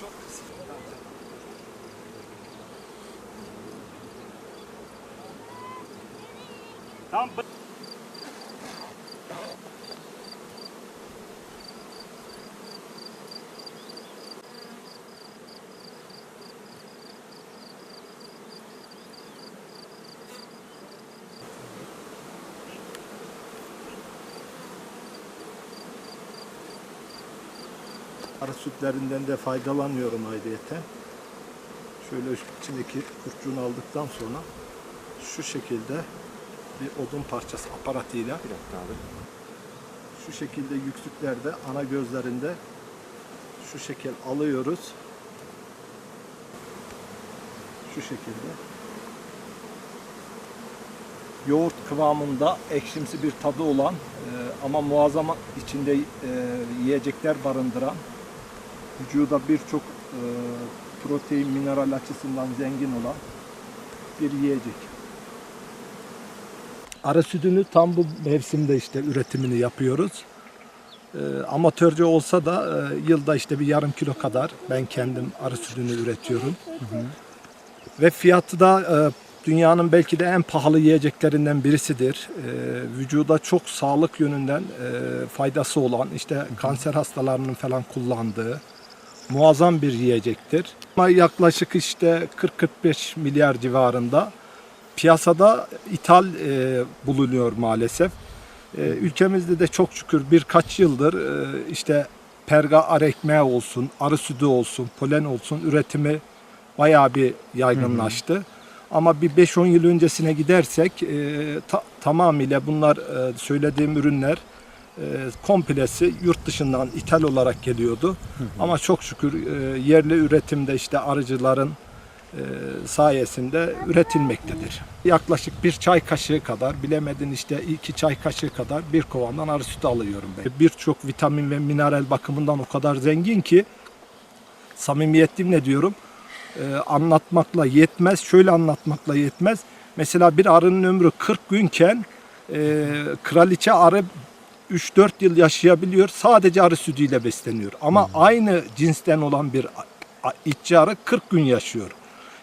Çok Tamam. bı- Arı sütlerinden de faydalanıyorum ayrıyeten. Şöyle içindeki kurtçuğunu aldıktan sonra şu şekilde bir odun parçası aparatıyla şu şekilde yüksüklerde ana gözlerinde şu şekil alıyoruz. Şu şekilde. Yoğurt kıvamında ekşimsi bir tadı olan e, ama muazzam içinde e, yiyecekler barındıran vücuda birçok e, protein, mineral açısından zengin olan bir yiyecek. Arı sütünü tam bu mevsimde işte üretimini yapıyoruz. E, amatörce olsa da e, yılda işte bir yarım kilo kadar ben kendim arı sütünü üretiyorum. Ve fiyatı da e, dünyanın belki de en pahalı yiyeceklerinden birisidir. E, vücuda çok sağlık yönünden e, faydası olan işte kanser hastalarının falan kullandığı muazzam bir yiyecektir. Ama yaklaşık işte 40-45 milyar civarında piyasada ithal e, bulunuyor maalesef. E, ülkemizde de çok şükür birkaç yıldır e, işte perga arı ekmeği olsun, arı sütü olsun, polen olsun üretimi bayağı bir yaygınlaştı. Ama bir 5-10 yıl öncesine gidersek e, ta- tamamıyla bunlar e, söylediğim ürünler komplesi yurt dışından ithal olarak geliyordu. Ama çok şükür e, yerli üretimde işte arıcıların e, sayesinde üretilmektedir. Yaklaşık bir çay kaşığı kadar, bilemedin işte iki çay kaşığı kadar bir kovandan arı sütü alıyorum ben. Birçok vitamin ve mineral bakımından o kadar zengin ki samimiyetimle diyorum e, anlatmakla yetmez. Şöyle anlatmakla yetmez. Mesela bir arının ömrü 40 günken e, kraliçe arı 3-4 yıl yaşayabiliyor. Sadece arı sütüyle besleniyor. Ama aynı cinsten olan bir itçi arı 40 gün yaşıyor.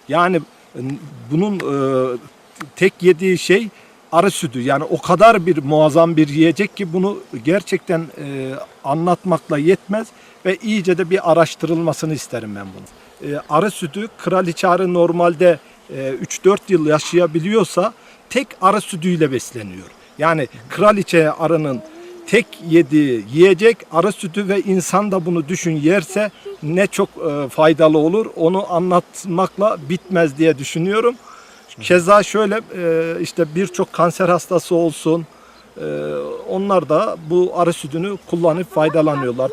Yani e, bunun e, tek yediği şey arı sütü. Yani o kadar bir muazzam bir yiyecek ki bunu gerçekten e, anlatmakla yetmez ve iyice de bir araştırılmasını isterim ben bunu. E, arı sütü kraliçe arı normalde e, 3-4 yıl yaşayabiliyorsa tek arı sütüyle besleniyor. Yani kraliçe arının tek yediği yiyecek arı sütü ve insan da bunu düşün yerse ne çok e, faydalı olur onu anlatmakla bitmez diye düşünüyorum. Keza şöyle e, işte birçok kanser hastası olsun e, onlar da bu arı sütünü kullanıp faydalanıyorlar.